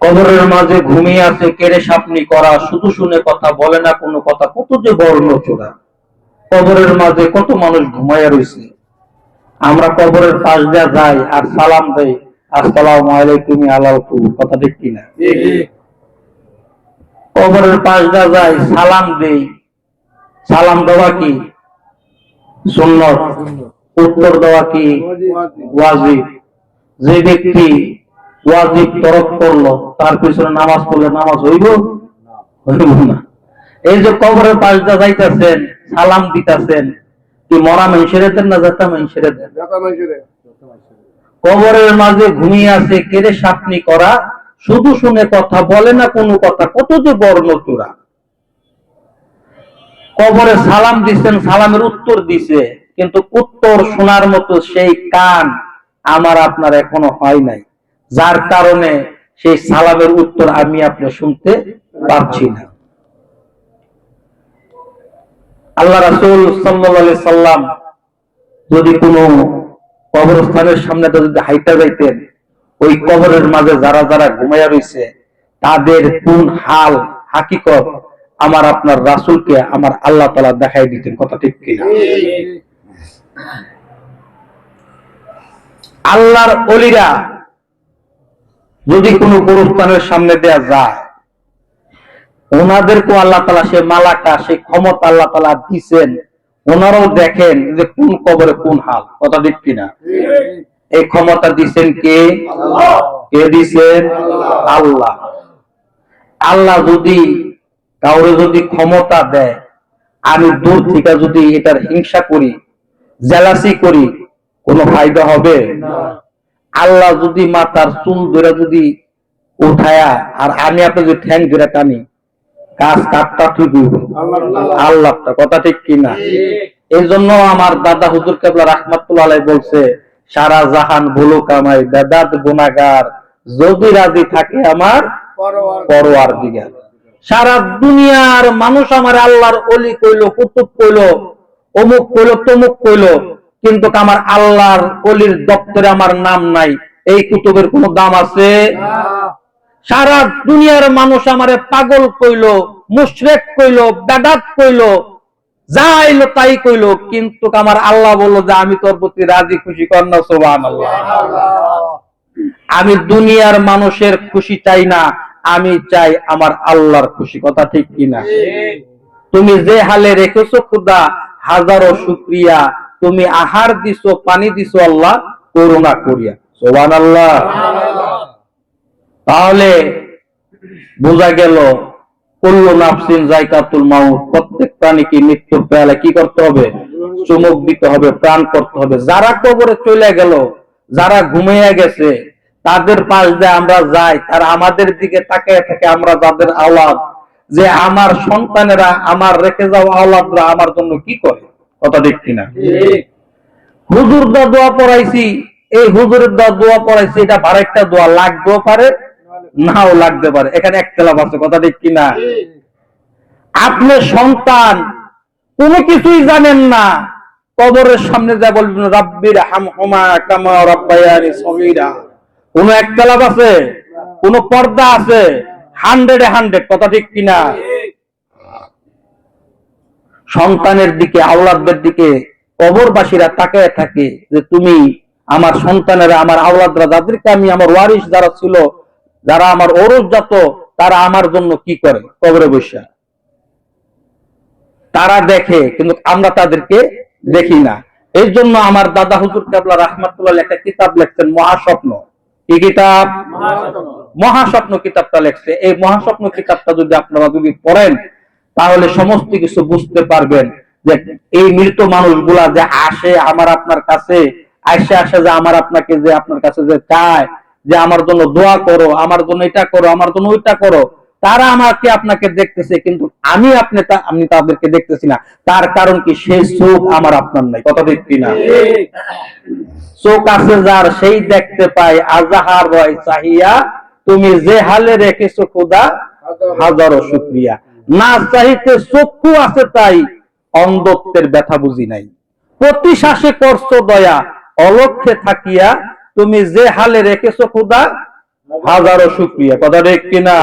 কবরের মাঝে ঘুমিয়ে আছে কেড়ে সাপনি করা শুধু শুনে কথা বলে না কোনো কথা কত যে বর্ণ চোরা কবরের মাঝে কত মানুষ ঘুমাইয়া রয়েছে আমরা কবরের পাশ দিয়া যাই আর সালাম দেই আসসালাম আলাইকুম আলাউকু কথা ঠিক কিনা? কবরের পাশ দিয়া যাই সালাম দেই। সালাম দেওয়া কি? সুন্নত। উত্তর দেওয়া কি? ওয়াজিব। যে ব্যক্তি ওয়াজিব তরক করল তার পিছনে নামাজ পড়লে নামাজ হইব? হইব না। এই যে কবরের পাশ যাইতেছেন সালাম দিতেছেন কি মরা মানুষের দেন না যাতা মানুষের দেন? কবরের মাঝে ঘুমিয়ে আছে কেড়ে সাপনি করা শুধু শুনে কথা বলে না কোনো কথা? কত যে বর্ণ চূড়া কবরে সালাম দিচ্ছেন সালামের উত্তর দিছে কিন্তু উত্তর শোনার মতো সেই কান আমার আপনার এখনও হয় নাই। যার কারণে সেই সালামের উত্তর আমি আপনি শুনতে পারছি না। আল্লাহ রাসূল আলাইহি সাল্লাম যদি কোনো কবরস্থানের সামনে যদি হাইটা যাইতেন ওই কবরের মাঝে যারা যারা ঘুমাইয়া রয়েছে তাদের কোন হাল হাকিকত আমার আপনার রাসূলকে আমার আল্লাহ তালা দেখাই দিতেন কথা ঠিক কিনা আল্লাহর অলিরা যদি কোনো গোরস্থানের সামনে দেয়া যায় ওনাদেরকে আল্লাহ তালা সে মালাটা, সে ক্ষমতা আল্লাহ তালা দিছেন। ওনারাও দেখেন যে কোন কবরে কোন হাল। কথা ঠিক কিনা? এই ক্ষমতা দিছেন কে? কে দিছেন? আল্লাহ। আল্লাহ যদি কাউরে যদি ক্ষমতা দেয়, আমি দূর থেকে যদি এটার হিংসা করি, জেলাসি করি, কোনো ফায়দা হবে? আল্লাহ যদি মাথার চুল ধরে যদি উঠায়া, আর আমি আপনি যদি ঠ্যাং ধরে টানি, কাজ কাটটা ঠিক আল্লাহটা কথা ঠিক কিনা? এই জন্য আমার দাদা হুজুর কেবলা রাহমাতুল্লাহ বলছে, সারা জাহান ভুলো কামাই বেদাত গুনাগার যদি রাজি থাকে আমার পরোয়ার দিগার সারা দুনিয়ার মানুষ আমার আল্লাহর অলি কইলো, কুতুব কইলো, অমুক কইলো, তমুক কইলো কিন্তু আমার আল্লাহর অলির দপ্তরে আমার নাম নাই। এই কুতুবের কোন দাম আছে? সারা দুনিয়ার মানুষ আমারে পাগল কইলো মুশরেক কইলো বেদাত কইলো যা আইলো তাই কইলো কিন্তু আমার আল্লাহ বলল যে আমি তোর প্রতি রাজি খুশি না সোবান আমি দুনিয়ার মানুষের খুশি চাই না আমি চাই আমার আল্লাহর খুশি কথা ঠিক কিনা? তুমি যে হালে রেখেছো খুদা হাজারো শুক্রিয়া তুমি আহার দিছো, পানি দিছো, আল্লাহ করুণা করিয়া। সোবান আল্লাহ তাহলে বোঝা গেল নাফসিন জায়কাতুল মাউত, প্রত্যেক প্রাণীকে মৃত্যুর কি করতে হবে? চুমুক দিতে হবে, প্রাণ করতে হবে। যারা কবরে চলে গেল, যারা ঘুমিয়ে গেছে, তাদের পাশ দিয়ে আমরা যাই আর আমাদের দিকে তাকিয়ে থাকে, আমরা যাদের আওলাদ। যে আমার সন্তানেরা আমার রেখে যাওয়া আওলাদরা আমার জন্য কি করে? কথা ঠিক কিনা? হুজুর দা দোয়া পড়াইছি, এই হুজুরের দা দোয়া পড়াইছি, এটা আরেকটা দোয়া, লাগতেও পারে, নাও লাগতে পারে। এখানে একতলাপ আছে, কথা ঠিক কিনা? আপনি সন্তান, কোনো কিছুই জানেন না, কবরের সামনে যা বলবেন, রাব্বির হামহুমা কামা রাব্বায়ানি সগীরা। কোন একতলাপ আছে? কোন পর্দা আছে? হান্ড্রেডে হান্ড্রেড, কথা ঠিক কিনা? সন্তানের দিকে আওলাদদের দিকে কবরবাসীরা তাকায় থাকে যে তুমি আমার সন্তানেরা আমার আওলাদরা যাদেরকে আমি আমার ওয়ারিস যারা ছিল যারা আমার ওরস জাত তারা আমার জন্য কি করে কবরে বসে? তারা দেখে কিন্তু আমরা তাদেরকে দেখি না। এই জন্য আমার দাদা হুজুর কাবলা রাহমাতুল্লাহ একটা কিতাব লেখছেন মহাস্বপ্ন। কি কিতাব? মহাস্বপ্ন কিতাবটা লেখছে। এই মহাস্বপ্ন কিতাবটা যদি আপনারা যদি পড়েন তাহলে সমস্ত কিছু বুঝতে পারবেন যে এই মৃত মানুষগুলা যে আসে আমার আপনার কাছে, আসে আসে যে আমার আপনাকে যে আপনার কাছে যে চায়, যে আমার জন্য দোয়া করো, আমার জন্য এটা করো, আমার জন্য ওইটা করো, তারা আমাকে আপনাকে দেখতেছে কিন্তু আমি আপনি আমি তাদেরকে দেখতেছি না। তার কারণ কি? সেই চোখ আমার আপনার নাই। কথা দেখছি না চোখ আছে যার, সেই দেখতে পায়, আজাহার রয় চাহিয়া, তুমি যে হালে রেখেছো খোদা, হাজারো শুক্রিয়া। না চাহিতে চক্ষু আছে তাই অন্ধত্বের ব্যথা বুঝি নাই। প্রতি শ্বাসে করছ দয়া, অলক্ষে থাকিয়া তুমি যে হালে রেখেছো খুদা হাজারো শুক্রিয়া। কথা ঠিক কিনা?